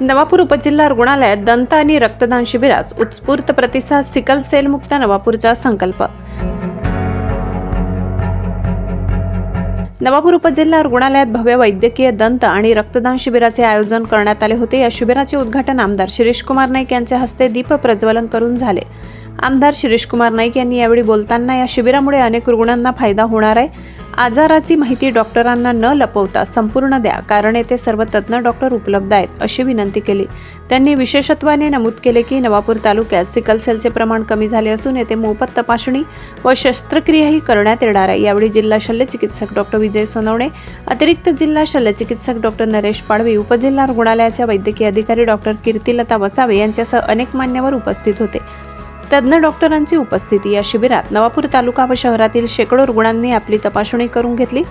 नवापूर उपजिल्हा रुग्णालयात दंत आणि रक्तदान शिबिरास उत्स्फूर्त प्रतिसाद सिकल सेल मुक्त नवापूरचा संकल्प. नवापूर उपजिल्हा रुग्णालयात भव्य वैद्यकीय दंत आणि रक्तदान शिबिराचे आयोजन करण्यात आले होते. या शिबिराचे उद्घाटन आमदार शिरीष कुमार नाईक यांच्या हस्ते दीप प्रज्वलन करून झाले. आमदार शिरीष कुमार नाईक यांनी यावेळी बोलताना या शिबिरामुळे अनेक रुग्णांना फायदा होणार आहे. आजाराची माहिती डॉक्टरांना न लपवता संपूर्ण द्या कारण येथे सर्व तज्ज्ञ डॉक्टर उपलब्ध आहेत अशी विनंती केली. त्यांनी विशेषत्वाने नमूद केले की नवापूर तालुक्यात सिकल सेलचे प्रमाण कमी झाले असून येथे मोफत तपासणी व शस्त्रक्रियाही करण्यात येणार आहे. यावेळी जिल्हा शल्यचिकित्सक डॉक्टर विजय सोनवणे अतिरिक्त जिल्हा शल्यचिकित्सक डॉक्टर नरेश पाडवी उपजिल्हा रुग्णालयाच्या वैद्यकीय अधिकारी डॉक्टर कीर्तिलता वसावे यांच्यासह अनेक मान्यवर उपस्थित होते. तज्ज्ञ डॉक्टरांची उपस्थिती या शिबिरात नवापूर तालुका व शहरातील शेकडो रुग्णांनी आपली तपासणी करून घेतली.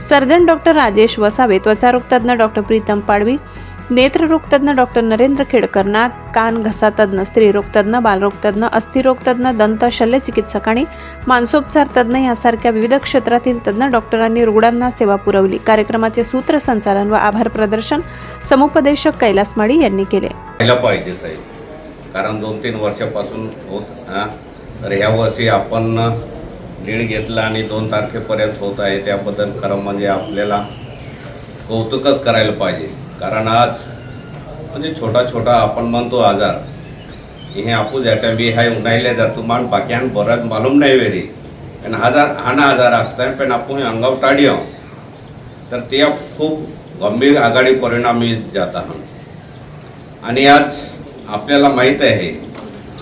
सर्जन डॉक्टर राजेश वसावे त्वचारोग तज्ज्ञ डॉक्टर प्रीतम पाडवी नेत्ररोगतज्ज्ञ डॉक्टर नरेंद्र खेडकर नाक कान घसा तज्ज्ञ स्त्रीरोग बालरोगतज्ञ बालरोग अस्थिरोग दंत शल्यचिकित्सक आणि मानसोपचार तज्ज्ञ यासारख्या विविध क्षेत्रातील तज्ज्ञ डॉक्टरांनी रुग्णांना सेवा पुरवली. कार्यक्रमाचे सूत्रसंचालन व आभार प्रदर्शन समुपदेशक कैलास माळी यांनी केले. पाहिजे साहेब. कारण दोन तीन वर्षापासून होत हां. तर ह्यावर्षी आपण लीड घेतला आणि दोन तारखेपर्यंत होत आहे. त्याबद्दल खरं म्हणजे आपल्याला कौतुकच करायला पाहिजे. कारण आज म्हणजे छोटा छोटा आपण म्हणतो आजार. हे आपूस बी हाय उन्हाले जातो मान आणि बरं मालूम नाही वेरी. पण आजार हाना आजार आखताय पण आपण अंगाव आहो. तर ते खूप गंभीर आघाडी परिणामी जाता आणि आज आपल्याला माहीत आहे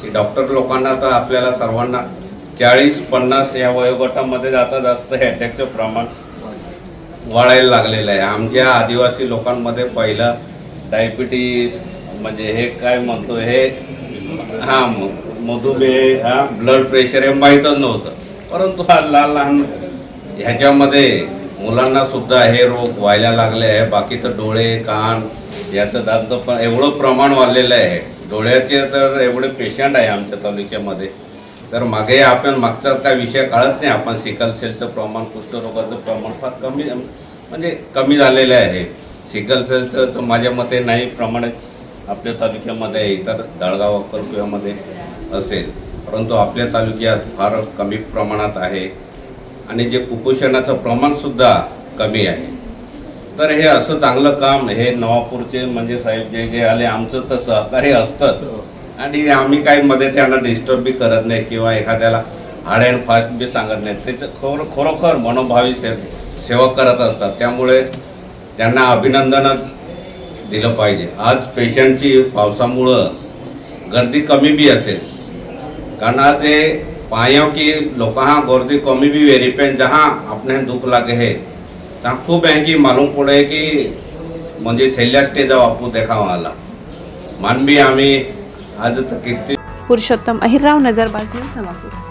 की डॉक्टर लोकांना तर आपल्याला सर्वांना चाळीस पन्नास या वयोगटामध्ये जाता जास्त हे अटॅकचं प्रमाण वाढायला लागलेलं आहे. आमच्या आदिवासी लोकांमध्ये पहिलं डायबिटीस म्हणजे हे काय म्हणतो हे हां मधुमेह हा ब्लड प्रेशर हे माहीतच नव्हतं. परंतु हा लहान लहान ह्याच्यामध्ये मुलांना सुद्धा हे रोग व्हायला लागले आहे. बाकी तर डोळे कान याचं दात पण एवढं प्रमाण वाढलेलं आहे. डोळ्याचे तर एवढे पेशंट आहे आमच्या तालुक्यामध्ये. तर मागे आपण मागचा काय विषय काढत नाही. आपण सिकल सेलचं प्रमाण कुष्ठरोगाचं प्रमाण फार कमी म्हणजे कमी झालेलं आहे. सिकल सेलचं तर माझ्या मते नाही प्रमाणच आपल्या तालुक्यामध्ये इतर दळगाव अक्कलकुव्यामध्ये असेल. परंतु आपल्या तालुक्यात फार कमी प्रमाणात आहे. आणि जे कुपोषणाचं प्रमाणसुद्धा कमी आहे. तर हे असं चांगलं काम हे नवापूरचे म्हणजे साहेब जे जे आले आमचं तर सहकार्य असतं आणि आम्ही काही मध्ये त्यांना डिस्टर्ब बी करत नाही किंवा एखाद्याला हार्ड अँड फास्ट बी सांगत नाही. त्याचं खरो खरोखर मनोभावी से सेवा करत असतात. त्यामुळे त्यांना अभिनंदनच दिलं पाहिजे. आज पेशंटची पावसामुळं गर्दी कमी बी असेल. कारण आज ये पायो की लोग हा गर्दी कमी भी वेरी पेन जहाँ अपने दुख लगे है। तहाँ खूब है कि मालूम पड़े कि म्हणजे सेल्या स्टेज आपू देखाव आला। मान बी आम्ही आज तर किती पुरुषोत्तम अहिरराव नजरबाज न्यूज नवापूर।